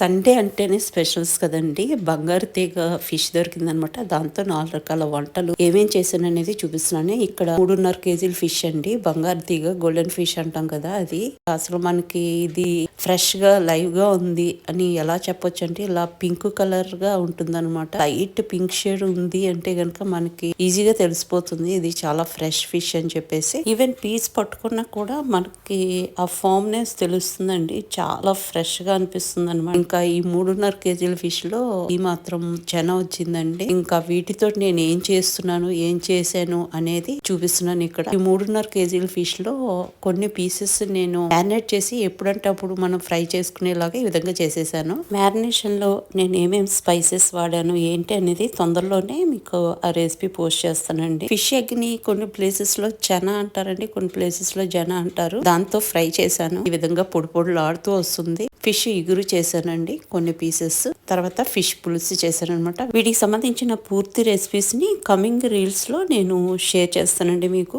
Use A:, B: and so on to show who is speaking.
A: Sunday అంటేనే specials కదండి. బంగారు తీగ ఫిష్ దొరికిందనమాట. దాంతో నాలుగు రకాల వంటలు ఏమేం చేశాను అనేది చూపిస్తున్నాను. ఇక్కడ మూడున్నర కేజీల ఫిష్ అండి. బంగారు తీగ గోల్డెన్ ఫిష్ అంటాం కదా అది. అసలు మనకి ఇది ఫ్రెష్గా లైవ్గా ఉంది అని ఎలా చెప్పొచ్చు అంటే ఇలా పింక్ కలర్గా ఉంటుంది అనమాట లైట్ పింక్ షేడ్ ఉంది అంటే గనక మనకి ఈజీగా తెలిసిపోతుంది. ఇది చాలా ఫ్రెష్ ఫిష్ అని చెప్పేసి. ఈవెన్ పీస్ పట్టుకున్నా కూడా మనకి ఆ ఫామ్నెస్ తెలుస్తుందండి. చాలా ఫ్రెష్గా అనిపిస్తుంది అనమాట ఇంకా ఈ మూడున్నర కేజీల ఫిష్లో ఈ మాత్రం చెన వచ్చిందండి. ఇంకా వీటితో నేను ఏం చేస్తున్నాను ఏం చేశాను అనేది చూపిస్తున్నాను ఇక్కడ. ఈ మూడున్నర కేజీల ఫిష్లో కొన్ని పీసెస్ నేను మ్యారినేట్ చేసి ఎప్పుడంటే అప్పుడు మనం ఫ్రై చేసుకునేలాగా ఈ విధంగా చేసేసాను. మ్యారినేషన్లో నేను ఏమేమి స్పైసెస్ వాడాను ఏంటి అనేది తొందరలోనే మీకు ఆ రెసిపీ పోస్ట్ చేస్తానండి. ఫిష్ ఎగ్ని కొన్ని ప్లేసెస్లో చన అంటారండి కొన్ని ప్లేసెస్లో జన అంటారు. దాంతో ఫ్రై చేశాను. ఈ విధంగా పొడి పొడులు ఆడుతూ వస్తుంది. ఫిష్ ఇగురు చేశానండి. కొన్ని పీసెస్ తర్వాత ఫిష్ పులుసు చేశాను అనమాట వీటికి సంబంధించిన పూర్తి రెసిపీస్ని కమింగ్ రీల్స్లో నేను షేర్ చేస్తానండి మీకు.